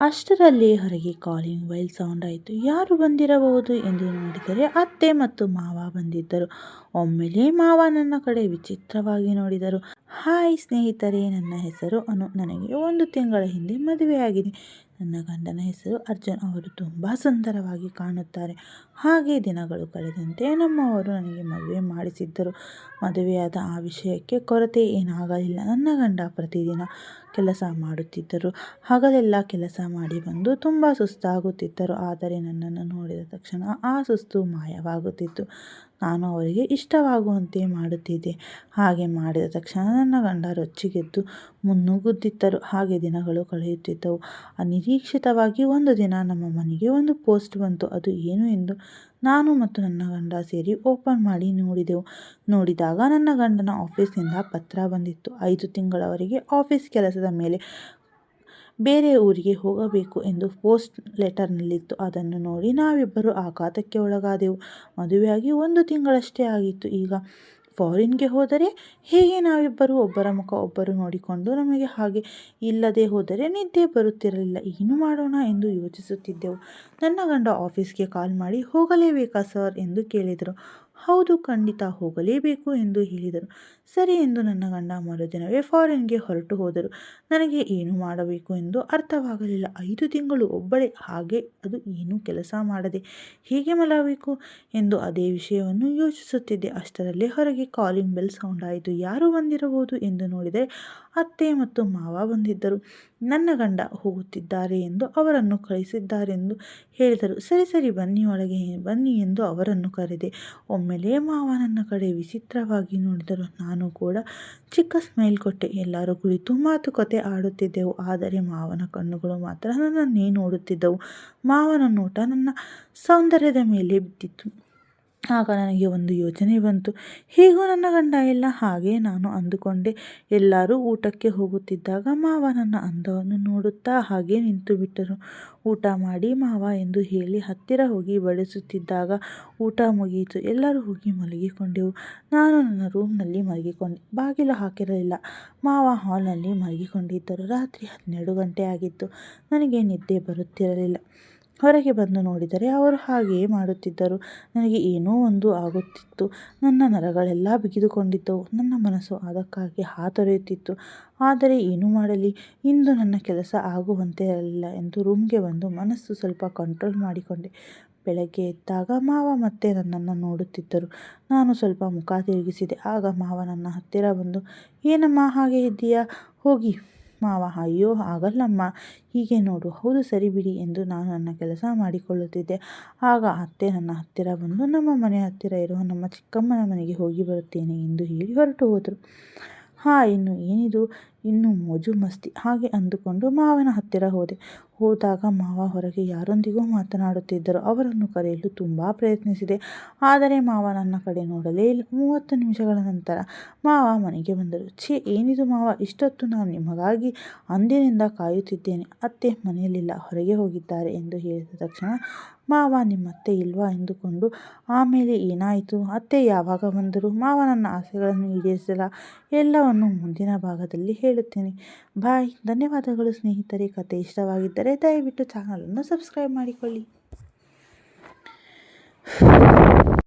ಅಷ್ಟರಲ್ಲಿ ಹೊರಗೆ calling while sound ಆಯಿತು. ಯಾರು ಬಂದಿರಬಹುದು ಎಂದು ನೋಡಿದರೆ ಅತ್ತೆ ಮತ್ತು ಮಾವ ಬಂದಿದ್ದರು. ಒಮ್ಮೆಲೆ ಮಾವ ನನ್ನ ಕಡೆ ವಿಚಿತ್ರವಾಗಿ ನೋಡಿದರು. ಹಾಯ್ ಸ್ನೇಹಿತರೇ, ನನ್ನ ಹೆಸರು ಅನು. ನನಗೆ ಒಂದು ತಿಂಗಳ ಹಿಂದೆ ಮದುವೆಯಾಗಿದೆ. ನನ್ನ ಗಂಡನ ಹೆಸರು ಅರ್ಜುನ್. ಅವರು ತುಂಬ ಸುಂದರವಾಗಿ ಕಾಣುತ್ತಾರೆ. ಹಾಗೆ ದಿನಗಳು ಕಳೆದಂತೆ ನಮ್ಮವರು ನನಗೆ ಮದುವೆ ಮಾಡಿಸಿದ್ದರು. ಮದುವೆಯಾದ ಆ ವಿಷಯಕ್ಕೆ ಕೊರತೆ ಏನಾಗಲಿಲ್ಲ. ನನ್ನ ಗಂಡ ಪ್ರತಿದಿನ ಕೆಲಸ ಮಾಡುತ್ತಿದ್ದರು. ಹಗಲೆಲ್ಲ ಕೆಲಸ ಮಾಡಿ ಬಂದು ತುಂಬ ಸುಸ್ತಾಗುತ್ತಿದ್ದರು. ಆದರೆ ನನ್ನನ್ನು ನೋಡಿದ ತಕ್ಷಣ ಆ ಸುಸ್ತು ಮಾಯವಾಗುತ್ತಿತ್ತು. ನಾನು ಅವರಿಗೆ ಇಷ್ಟವಾಗುವಂತೆ ಮಾಡುತ್ತಿದ್ದೆ. ಹಾಗೆ ಮಾಡಿದ ತಕ್ಷಣ ನನ್ನ ಗಂಡ ರೊಚ್ಚಿಗೆದ್ದು ಮುನ್ನುಗ್ಗುತ್ತಿದ್ದರು. ಹಾಗೆ ದಿನಗಳು ಕಳೆಯುತ್ತಿದ್ದವು. ಅನಿರೀಕ್ಷಿತವಾಗಿ ಒಂದು ದಿನ ನಮ್ಮ ಮನೆಗೆ ಒಂದು ಪೋಸ್ಟ್ ಬಂತು. ಅದು ಏನು ಎಂದು ನಾನು ಮತ್ತು ನನ್ನ ಗಂಡ ಸೇರಿ ಓಪನ್ ಮಾಡಿ ನೋಡಿದೆವು. ನೋಡಿದಾಗ ನನ್ನ ಗಂಡನ ಆಫೀಸ್ನಿಂದ ಪತ್ರ ಬಂದಿತ್ತು. ಐದು ತಿಂಗಳವರೆಗೆ ಆಫೀಸ್ ಕೆಲಸದ ಮೇಲೆ ಬೇರೆ ಊರಿಗೆ ಹೋಗಬೇಕು ಎಂದು ಪೋಸ್ಟ್ ಲೆಟರ್ನಲ್ಲಿತ್ತು. ಅದನ್ನು ನೋಡಿ ನಾವಿಬ್ಬರು ಆಘಾತಕ್ಕೆ ಒಳಗಾದೆವು. ಮದುವೆಯಾಗಿ ಒಂದು ತಿಂಗಳಷ್ಟೇ ಆಗಿತ್ತು. ಈಗ ಫಾರಿನ್ಗೆ ಹೋದರೆ ಹೇಗೆ ನಾವಿಬ್ಬರು ಒಬ್ಬರ ಮುಖ ಒಬ್ಬರು ನೋಡಿಕೊಂಡು ನಮಗೆ ಹಾಗೆ ಇಲ್ಲದೆ ಹೋದರೆ ನಿದ್ದೆ ಬರುತ್ತಿರಲಿಲ್ಲ. ಏನು ಮಾಡೋಣ ಎಂದು ಯೋಚಿಸುತ್ತಿದ್ದೆವು. ನನ್ನ ಗಂಡ ಆಫೀಸ್ಗೆ ಕಾಲ್ ಮಾಡಿ ಹೋಗಲೇಬೇಕಾ ಸರ್? ಎಂದು ಕೇಳಿದರು. ಹೌದು, ಖಂಡಿತ ಹೋಗಲೇಬೇಕು ಎಂದು ಹೇಳಿದರು. ಸರಿ ಎಂದು ನನ್ನ ಗಂಡ ಮರುದಿನವೇ ಫಾರಿನ್ಗೆ ಹೊರಟು ಹೋದರು. ನನಗೆ ಏನು ಮಾಡಬೇಕು ಎಂದು ಅರ್ಥವಾಗಲಿಲ್ಲ. ಐದು ತಿಂಗಳು ಒಬ್ಬಳೇ, ಹಾಗೆ ಅದು ಏನು ಕೆಲಸ ಮಾಡದೆ ಹೇಗೆ ಮಲಗಬೇಕು ಎಂದು ಅದೇ ವಿಷಯವನ್ನು ಯೋಚಿಸುತ್ತಿದ್ದೆ. ಅಷ್ಟರಲ್ಲಿ ಹೊರಗೆ ಕಾಲಿಂಗ್ ಬೆಲ್ ಸೌಂಡ್ ಆಯಿತು. ಯಾರು ಬಂದಿರಬಹುದು ಎಂದು ನೋಡಿದರೆ ಅತ್ತೆ ಮತ್ತು ಮಾವ ಬಂದಿದ್ದರು. ನನ್ನ ಗಂಡ ಹೋಗುತ್ತಿದ್ದಾರೆ ಎಂದು ಅವರನ್ನು ಕಳಿಸಿದ್ದಾರೆಂದು ಹೇಳಿದರು. ಸರಿ ಸರಿ, ಬನ್ನಿ ಒಳಗೆ, ಬನ್ನಿ ಎಂದು ಅವರನ್ನು ಕರೆದೆ. ಒಮ್ಮೆಲೇ ಮಾವ ನನ್ನ ಕಡೆ ವಿಚಿತ್ರವಾಗಿ ನೋಡಿದರು ನಾನು ಕೂಡ ಚಿಕ್ಕ ಸ್ಮೈಲ್ ಕೊಟ್ಟೆ. ಎಲ್ಲರೂ ಕುಳಿತು ಮಾತುಕತೆ ಆಡುತ್ತಿದ್ದೆವು. ಆದರೆ ಮಾವನ ಕಣ್ಣುಗಳು ಮಾತ್ರ ನನ್ನನ್ನೇ ನೋಡುತ್ತಿದ್ದವು. ಮಾವನ ನೋಟ ನನ್ನ ಸೌಂದರ್ಯದ ಮೇಲೆ ಬಿದ್ದಿತ್ತು. ಆಗ ನನಗೆ ಒಂದು ಯೋಚನೆ ಬಂತು. ಹೀಗೂ ನನ್ನ ಗಂಡ ಎಲ್ಲ ಹಾಗೆ ನಾನು ಅಂದುಕೊಂಡೆ. ಎಲ್ಲರೂ ಊಟಕ್ಕೆ ಹೋಗುತ್ತಿದ್ದಾಗ ಮಾವ ನನ್ನ ಅಂದವನ್ನು ನೋಡುತ್ತಾ ಹಾಗೆ ನಿಂತು ಬಿಟ್ಟರು. ಊಟ ಮಾಡಿ ಮಾವ ಎಂದು ಹೇಳಿ ಹತ್ತಿರ ಹೋಗಿ ಬಡಿಸುತ್ತಿದ್ದಾಗ ಊಟ ಮುಗಿಯಿತು ಎಲ್ಲರೂ ಹೋಗಿ ಮಲಗಿಕೊಂಡೆವು. ನಾನು ನನ್ನ ರೂಮ್ನಲ್ಲಿ ಮಲಗಿಕೊಂಡೆ. ಬಾಗಿಲು ಹಾಕಿರಲಿಲ್ಲ. ಮಾವ ಹಾಲ್ನಲ್ಲಿ ಮಲಗಿಕೊಂಡಿದ್ದರು. ರಾತ್ರಿ ಹನ್ನೆರಡು ಗಂಟೆ ಆಗಿತ್ತು. ನನಗೆ ನಿದ್ದೆ ಬರುತ್ತಿರಲಿಲ್ಲ. ಹೊರಗೆ ಬಂದು ನೋಡಿದರೆ ಅವರು ಹಾಗೆಯೇ ಮಾಡುತ್ತಿದ್ದರು. ನನಗೆ ಏನೋ ಒಂದು ಆಗುತ್ತಿತ್ತು. ನನ್ನ ನರಗಳೆಲ್ಲ ಬಿಗಿದುಕೊಂಡಿದ್ದವು. ನನ್ನ ಮನಸ್ಸು ಅದಕ್ಕಾಗಿ ಹಾತೊರೆಯುತ್ತಿತ್ತು. ಆದರೆ ಏನು ಮಾಡಲಿ? ಇಂದು ನನ್ನ ಕೆಲಸ ಆಗುವಂತೆ ಇರಲಿಲ್ಲ ಎಂದು ರೂಮ್ಗೆ ಬಂದು ಮನಸ್ಸು ಸ್ವಲ್ಪ ಕಂಟ್ರೋಲ್ ಮಾಡಿಕೊಂಡೆ. ಬೆಳಗ್ಗೆ ಎದ್ದಾಗ ಮಾವ ಮತ್ತೆ ನನ್ನನ್ನು ನೋಡುತ್ತಿದ್ದರು. ನಾನು ಸ್ವಲ್ಪ ಮುಖ ತಿರುಗಿಸಿದೆ. ಆಗ ಮಾವ ನನ್ನ ಹತ್ತಿರ ಬಂದು, ಏನಮ್ಮ, ಹಾಗೆ ಇದ್ದೀಯಾ? ಹೋಗಿ. ಮಾವ, ಅಯ್ಯೋ ಆಗಲ್ಲಮ್ಮ ಹೀಗೆ ನೋಡು. ಹೌದು, ಸರಿ ಬಿಡಿ ಎಂದು ನಾನು ನನ್ನ ಕೆಲಸ ಮಾಡಿಕೊಳ್ಳುತ್ತಿದ್ದೆ. ಆಗ ಅತ್ತೆ ನನ್ನ ಹತ್ತಿರ ಬಂದು, ನಮ್ಮ ಮನೆ ಹತ್ತಿರ ಇರುವ ನಮ್ಮ ಚಿಕ್ಕಮ್ಮನ ಮನೆಗೆ ಹೋಗಿ ಬರುತ್ತೇನೆ ಎಂದು ಹೇಳಿ ಹೊರಟು ಹೋದರು. ಹಾ, ಇನ್ನು ಏನಿದು? ಇನ್ನು ಮೋಜು ಮಸ್ತಿ. ಹಾಗೆ ಅಂದುಕೊಂಡು ಮಾವನ ಹತ್ತಿರ ಹೋದೆ. ಹೋದಾಗ ಮಾವ ಹೊರಗೆ ಯಾರೊಂದಿಗೂ ಮಾತನಾಡುತ್ತಿದ್ದರು. ಅವರನ್ನು ಕರೆಯಲು ತುಂಬ ಪ್ರಯತ್ನಿಸಿದೆ. ಆದರೆ ಮಾವ ನನ್ನ ಕಡೆ ನೋಡಲೇ ಇಲ್ಲ. ಮೂವತ್ತು ನಿಮಿಷಗಳ ನಂತರ ಮಾವ ಮನೆಗೆ ಬಂದರು. ಛೇ, ಏನಿದು ಮಾವ? ಇಷ್ಟೊತ್ತು ನಾನು ನಿಮಗಾಗಿ ಅಂದಿನಿಂದ ಕಾಯುತ್ತಿದ್ದೇನೆ. ಅತ್ತೆ ಮನೆಯಲ್ಲಿಲ್ಲ, ಹೊರಗೆ ಹೋಗಿದ್ದಾರೆ ಎಂದು ಹೇಳಿದ ತಕ್ಷಣ ಮಾವ, ನಿಮ್ಮತ್ತೆ ಇಲ್ವಾ ಎಂದುಕೊಂಡು, ಆಮೇಲೆ ಏನಾಯಿತು? ಅತ್ತೆ ಯಾವಾಗ ಬಂದರು? ಮಾವ ನನ್ನ ಆಸೆಗಳನ್ನು ಈಡೇರಿಸಲ್ಲ. ಎಲ್ಲವನ್ನು ಮುಂದಿನ ಭಾಗದಲ್ಲಿ ಹೇಳುತ್ತೇನೆ ಬಾಯ್. ಧನ್ಯವಾದಗಳು ಸ್ನೇಹಿತರೆ. ಕತೆ ಇಷ್ಟವಾಗಿದ್ದರೆ ದಯವಿಟ್ಟು ಚಾನಲನ್ನು ಸಬ್ಸ್ಕ್ರೈಬ್ ಮಾಡಿಕೊಳ್ಳಿ.